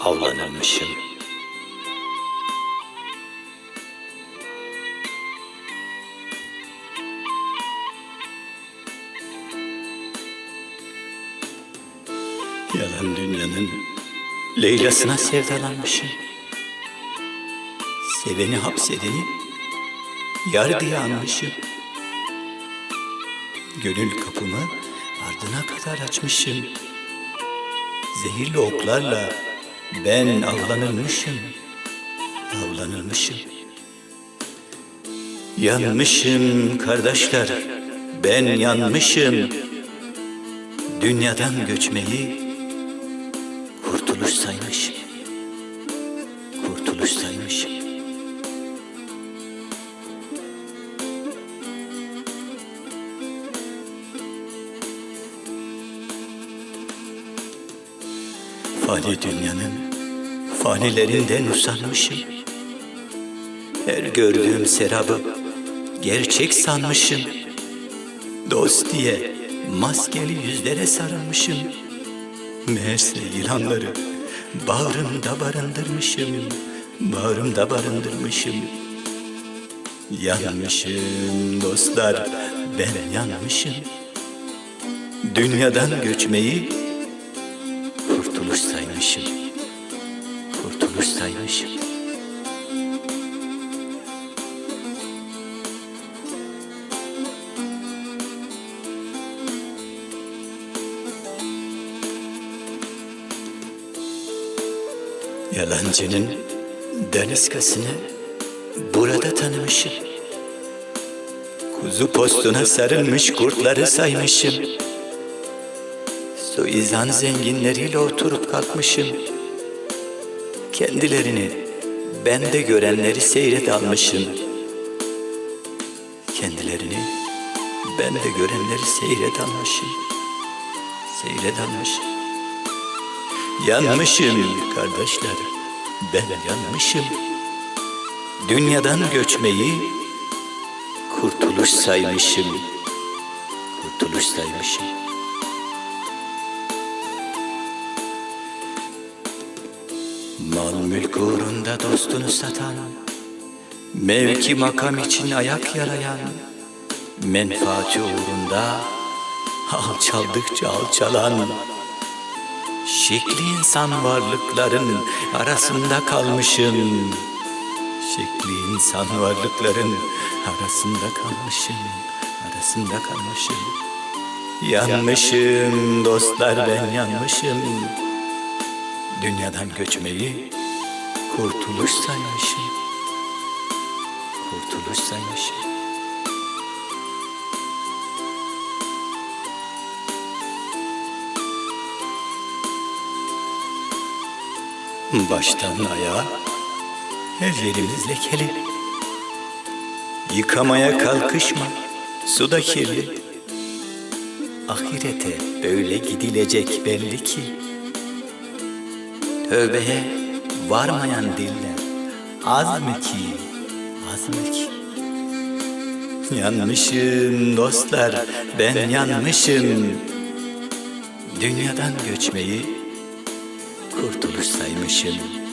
avlanırmışım. Yalan dünyanın Leyla'sına sevdalanmışım. Seveni hapsedeni yar diye anmışım. Gönül kapımı ardına kadar açmışım. Zehirli oklarla ben avlanırmışım. Avlanırmışım. Yanmışım kardeşler, ben yanmışım. Dünyadan göçmeyi kurtuluş saymışım. Kurtuluş saymışım. Fani dünyanın fanilerinden usanmışım. Her gördüğüm serabı gerçek sanmışım. Dost diye maskeli yüzlere sarılmışım. Meğerse yılanları bağrımda barındırmışım. Bağrımda barındırmışım. Yanmışım dostlar, ben yanmışım. Dünyadan göçmeyi saymışım. Kurtuluş saymışım. Yalancının daniskasını burada tanımışım. Kuzu postuna sarılmış kurtları saymışım. Suizan zenginleriyle oturup kalkmışım. Kendilerini bende görenleri seyret almışım. Kendilerini bende görenleri seyret almışım. Seyret almışım. Yanmışım kardeşler, ben yanmışım. Dünyadan göçmeyi kurtuluş saymışım. Kurtuluş saymışım. Mal mülk uğrunda dostunu satan, mevki makam için ayak yarayan, menfaati uğrunda alçaldıkça alçalan, şekli insan varlıkların arasında kalmışım. Şekli insan varlıkların arasında kalmışım, arasında kalmışım. Yanmışım dostlar ben yanmışım. Dünyadan göçmeyi kurtuluş saymışım. Kurtuluş saymışım. Baştan ayağa her yerimiz lekeli. Yıkamaya kalkışma, su da kirli. Ahirete böyle gidilecek belli ki. Tövbeye varmayan diller az mı ki, az mı ki? Yanmışım dostlar, ben yanmışım. Dünyadan göçmeyi kurtuluş saymışım.